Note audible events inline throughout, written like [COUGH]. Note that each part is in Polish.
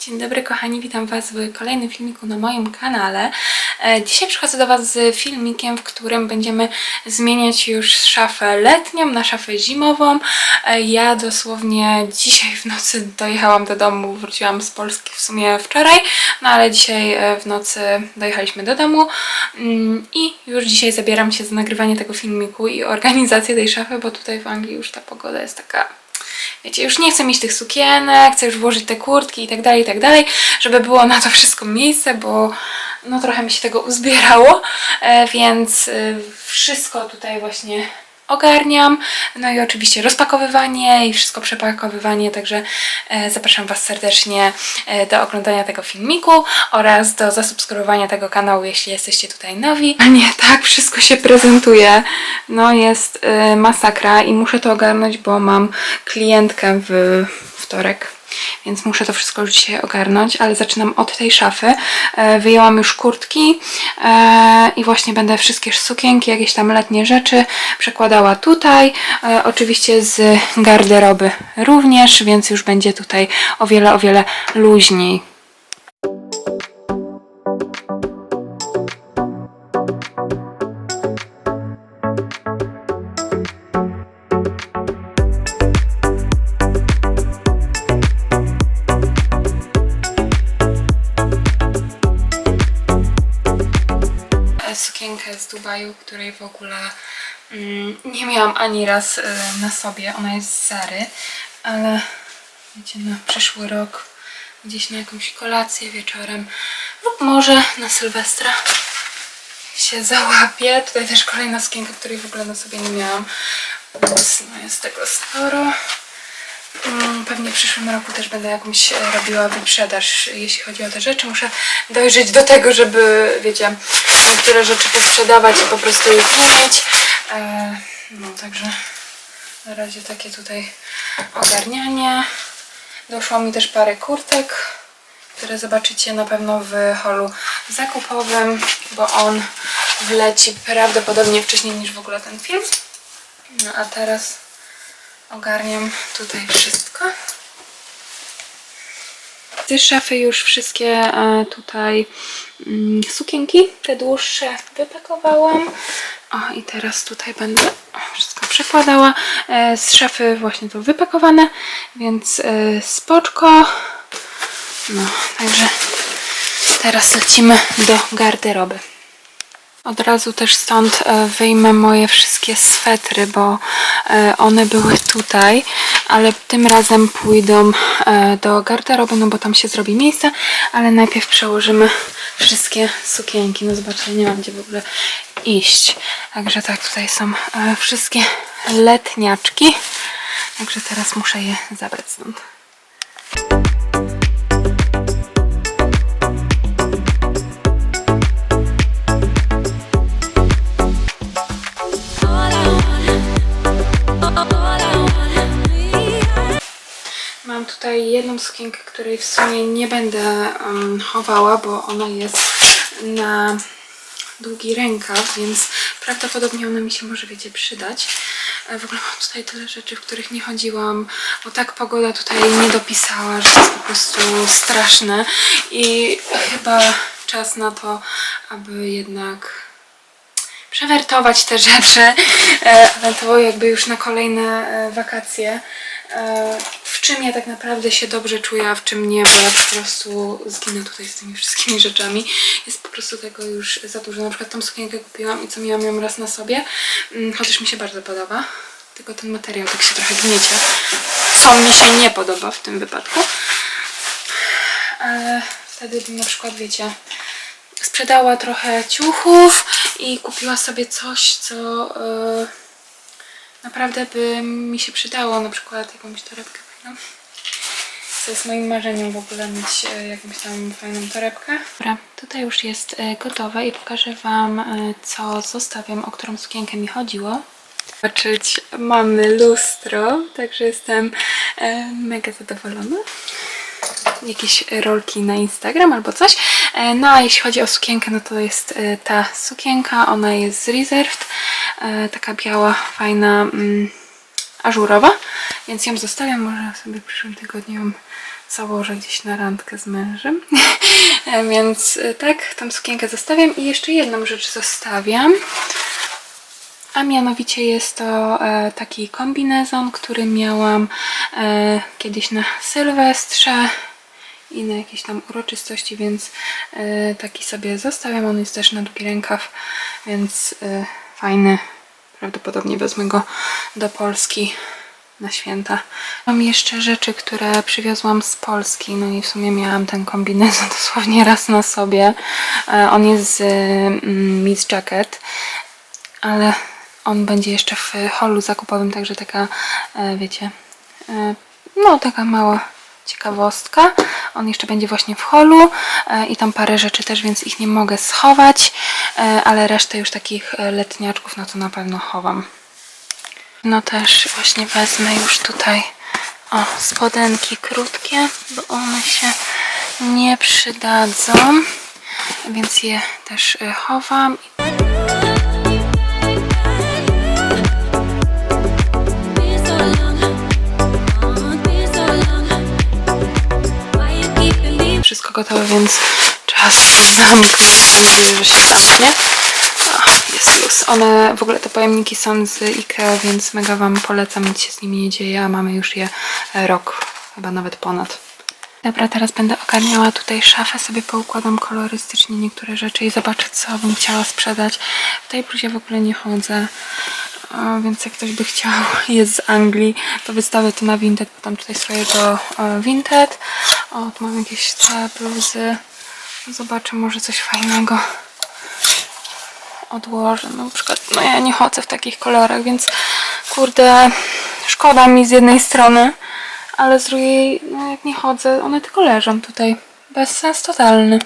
Dzień dobry kochani, witam Was w kolejnym filmiku na moim kanale. E, Dzisiaj przychodzę do Was z filmikiem, w którym będziemy zmieniać już szafę letnią na szafę zimową. E, Ja dosłownie dzisiaj w nocy dojechałam do domu, wróciłam z Polski w sumie wczoraj, no ale dzisiaj e, w nocy dojechaliśmy do domu Mm, i już dzisiaj zabieram się za nagrywanie tego filmiku i organizację tej szafy, bo tutaj w Anglii już ta pogoda jest taka wiecie, już nie chcę mieć tych sukienek, chcę już włożyć te kurtki i tak dalej, i tak dalej, żeby było na to [LAUGHS] wszystko miejsce, bo no trochę mi się tego uzbierało, e, więc e, wszystko tutaj właśnie ogarniam, no i oczywiście rozpakowywanie i wszystko przepakowywanie, także e, zapraszam Was serdecznie e, do oglądania tego filmiku oraz do zasubskrybowania tego kanału, jeśli jesteście tutaj nowi. A nie, tak wszystko się prezentuje, no jest e, masakra i muszę to ogarnąć, bo mam klientkę w wtorek. Więc muszę to wszystko już dzisiaj ogarnąć, ale zaczynam od tej szafy. E, Wyjęłam już kurtki e, i właśnie będę wszystkie sukienki, jakieś tam letnie rzeczy przekładała tutaj. E, Oczywiście z garderoby również, więc już będzie tutaj o wiele, o wiele luźniej. Nie miałam ani raz e, na sobie. Ona jest z Zary, ale wiecie, na przyszły rok gdzieś na jakąś kolację wieczorem lub może na Sylwestra się załapię. Tutaj też kolejna sukienka, której w ogóle na sobie nie miałam. No jest tego sporo. Mm, Pewnie w przyszłym roku też będę jakąś e, robiła wyprzedaż, jeśli chodzi o te rzeczy. Muszę dojrzeć do tego, żeby, wiecie, niektóre rzeczy posprzedawać i po prostu nie mieć. E, No, także na razie takie tutaj ogarnianie. Doszło mi też parę kurtek, które zobaczycie na pewno w holu zakupowym, bo on wleci prawdopodobnie wcześniej niż w ogóle ten film. No a teraz ogarniam tutaj wszystko. Z szafy już wszystkie e, tutaj mm, sukienki, te dłuższe wypakowałam. O i teraz tutaj będę wszystko przekładała. E, z szafy właśnie to wypakowane, więc e, spoczko. No, także teraz lecimy do garderoby. Od razu też stąd e, wyjmę moje wszystkie swetry, bo one były tutaj, ale tym razem pójdą do garderoby, no bo tam się zrobi miejsce, ale najpierw przełożymy wszystkie sukienki. No zobaczcie, nie mam gdzie w ogóle iść. Także tak, tutaj są e, wszystkie letniaczki. Także teraz muszę je zabrać stąd. Mam tutaj jedną sukienkę, której w sumie nie będę em, chowała, bo ona jest na długi rękaw, więc prawdopodobnie ona mi się może, wiecie, przydać. E, W ogóle mam tutaj tyle rzeczy, w których nie chodziłam, bo tak pogoda tutaj nie dopisała, że to jest po prostu straszne i chyba czas na to, aby jednak przewertować te rzeczy, e, ale to jakby już na kolejne e, wakacje. W czym ja tak naprawdę się dobrze czuję, a w czym nie, bo ja po prostu zginę tutaj z tymi wszystkimi rzeczami. Jest prostu tego już za dużo. Na przykład tą sukienkę kupiłam i co miałam ją raz na sobie, mm, chociaż mi się bardzo podoba. Tylko ten materiał tak się trochę gniecie. Co mi się nie podoba w tym wypadku. Ale wtedy bym na przykład, wiecie, sprzedała trochę ciuchów i kupiła sobie coś, co e, naprawdę by mi się przydało, na przykład jakąś torebkę. Co jest moim marzeniem w ogóle mieć e, jakąś tam fajną torebkę. Dobra, tutaj już jest e, gotowe i pokażę Wam, e, co zostawiam, o którą sukienkę mi chodziło. Zobaczyć, mamy lustro, także jestem mega zadowolona jakieś rolki na Instagram albo coś. No a jeśli chodzi o sukienkę, no to jest ta sukienka, ona jest z Reserved, taka biała, fajna, mm, ażurowa, więc ją zostawiam, może sobie w przyszłym tygodniu ją założę gdzieś na randkę z mężem. [LAUGHS] Więc e, tak, tą sukienkę zostawiam i jeszcze jedną rzecz zostawiam. A mianowicie jest to e, taki kombinezon, który miałam e, kiedyś na Sylwestrze i na jakieś tam uroczystości, więc e, taki sobie zostawiam. On jest też na długi rękaw, więc fajny. Prawdopodobnie wezmę go do Polski na święta. Mam jeszcze rzeczy, które przywiozłam z Polski, no i w sumie miałam ten kombinezon [LAUGHS] dosłownie raz na sobie. E, On jest z mm, Miss Jacket, ale on będzie jeszcze w holu zakupowym, także taka, e, wiecie, e, no taka mała ciekawostka. On jeszcze będzie właśnie w holu i tam parę rzeczy też, więc ich nie mogę schować, ale resztę już takich letniaczków, no to na pewno chowam. No też właśnie wezmę już tutaj o spodenki krótkie, bo one się nie przydadzą, więc je też e, chowam. Wszystko gotowe, więc czas zamknąć. Mam nadzieję, że się zamknie. Luz. One, w ogóle te pojemniki są z Ikea, więc mega Wam polecam, nic się z nimi nie dzieje, a mamy już je e, rok, chyba nawet ponad. Dobra, teraz będę ogarniała tutaj szafę, sobie poukładam kolorystycznie niektóre rzeczy i zobaczę, co bym chciała sprzedać. W tej bluzie w ogóle nie chodzę, więc jak ktoś by chciał, [LAUGHS] jest z Anglii, to wystawię to na Vinted, bo tam tutaj swojego Vinted. O, tu mam jakieś te bluzy. Zobaczę, może coś fajnego odłożę. No, na przykład, no ja nie chodzę w takich kolorach, więc kurde, szkoda mi z jednej strony, ale z drugiej, no jak nie chodzę, one tylko leżą tutaj. Bez sens totalny.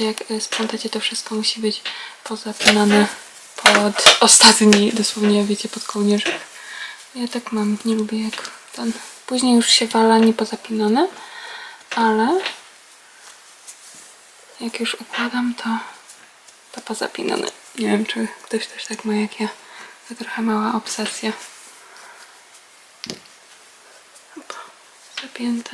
Jak y, sprzątacie, to wszystko musi być pozapinane pod ostatni, dosłownie wiecie, pod kołnierzyk. Ja tak mam, nie lubię jak ten. Później już się wala niepozapinane, ale jak już układam, to, to pozapinane. Nie wiem, czy ktoś też tak ma jak ja. To trochę mała obsesja. Hop, zapięte.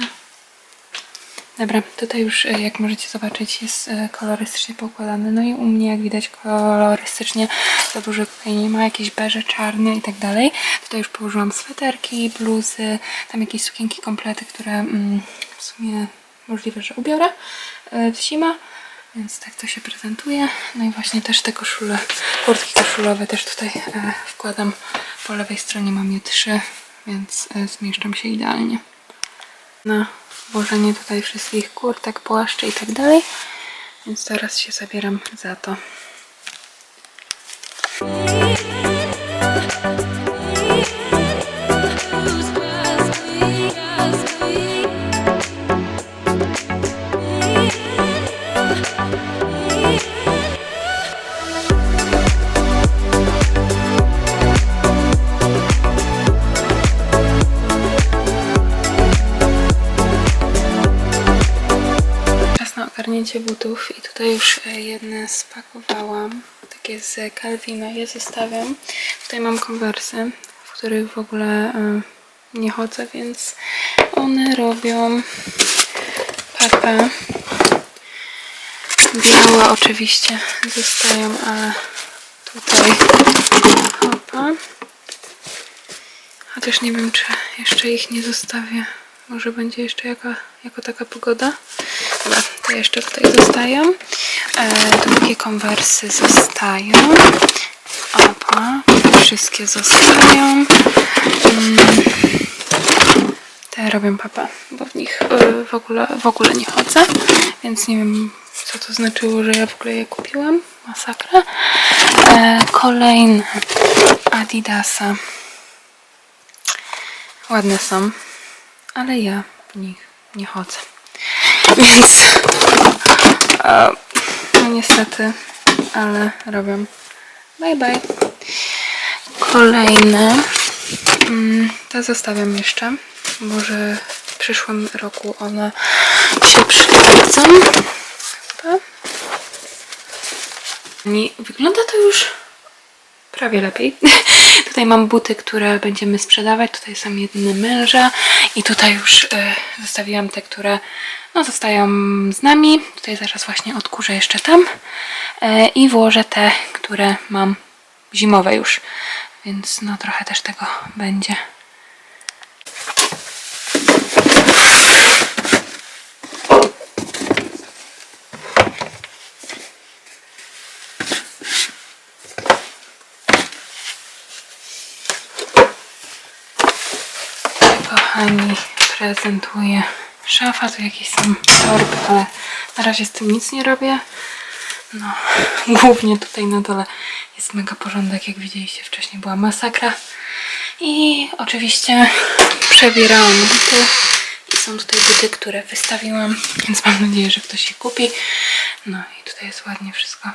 Dobra, tutaj już e, jak możecie zobaczyć jest e, kolorystycznie poukładany. No i u mnie jak widać kolorystycznie za dużo tutaj nie ma, jakieś beże, czarne i tak dalej. Tutaj już położyłam sweterki, bluzy, tam jakieś sukienki, komplety, które mm, w sumie możliwe, że ubiorę e, w zimę. Więc tak to się prezentuje. No i właśnie też te koszule, kurtki koszulowe też tutaj wkładam. Po lewej stronie mam je trzy, więc zmieszczą się idealnie na włożenie tutaj wszystkich kurtek, płaszczy i tak dalej. Więc teraz się zabieram za to. Ogarnięcie butów i tutaj już e, jedne spakowałam. Takie z Calvina je zostawiam. Tutaj mam konwersy, w których w ogóle e, nie chodzę, więc one robią papę. Białe oczywiście zostają, ale tutaj hopa. Chociaż nie wiem, czy jeszcze ich nie zostawię. Może będzie jeszcze jaka, jako taka pogoda. Dobra, to jeszcze tutaj zostają. E, drugie konwersy zostają. Opa, wszystkie zostają. Mm, te robią papa, bo w nich e, w ogóle, w ogóle nie chodzę, więc nie wiem co to znaczyło, że ja w ogóle je kupiłam. Masakra. E, kolejne Adidasa. Ładne są, ale ja w nich nie chodzę. Więc e, no niestety, ale robię. Bye bye. Kolejne. Mm, te zostawiam jeszcze. Może w przyszłym roku one się przydadzą. Nie, wygląda to już prawie lepiej. [LAUGHS] tutaj mam buty, które będziemy sprzedawać. Tutaj są jedyne męża. I tutaj już e, zostawiłam te, które no, zostają z nami. Tutaj zaraz właśnie odkurzę jeszcze tam. E, I włożę te, które mam zimowe już. Więc no trochę też tego będzie. Kochani, prezentuję szafa. Tu jakieś są torby, ale na razie z tym nic nie robię. No, [LAUGHS] głównie tutaj na dole jest mega porządek, jak widzieliście wcześniej była masakra. I oczywiście przebierałam buty. I są tutaj buty, które wystawiłam, więc mam nadzieję, że ktoś je kupi. No i tutaj jest ładnie wszystko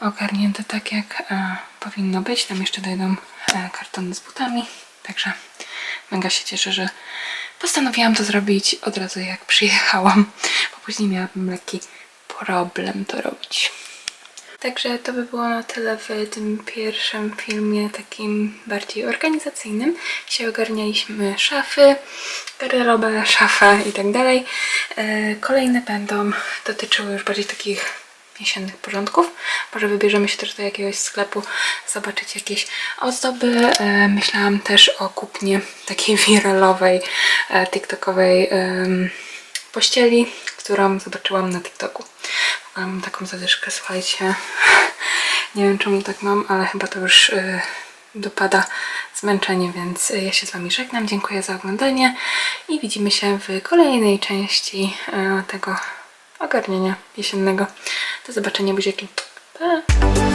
ogarnięte tak, jak e, powinno być. Tam jeszcze dojdą e, kartony z butami. Także mega się cieszę, że postanowiłam to zrobić od razu jak przyjechałam, bo później miałabym lekki problem to robić. Także to by było na tyle w tym pierwszym filmie, takim bardziej organizacyjnym. Dzisiaj ogarnialiśmy szafy, garderobę, szafę i tak dalej. E, Kolejne będą dotyczyły już bardziej takich jesiennych porządków. Może wybierzemy się też do jakiegoś sklepu, zobaczyć jakieś ozdoby. E, Myślałam też o kupnie takiej [LAUGHS] wiralowej, e, tiktokowej pościeli, którą zobaczyłam na TikToku. Mam taką zadyszkę, słuchajcie. [LAUGHS] Nie wiem czemu tak mam, ale chyba to już y, dopada zmęczenie, więc ja się z Wami żegnam. Dziękuję za oglądanie i widzimy się w kolejnej części tego ogarnienia jesiennego. Do zobaczenia buziaki. Pa!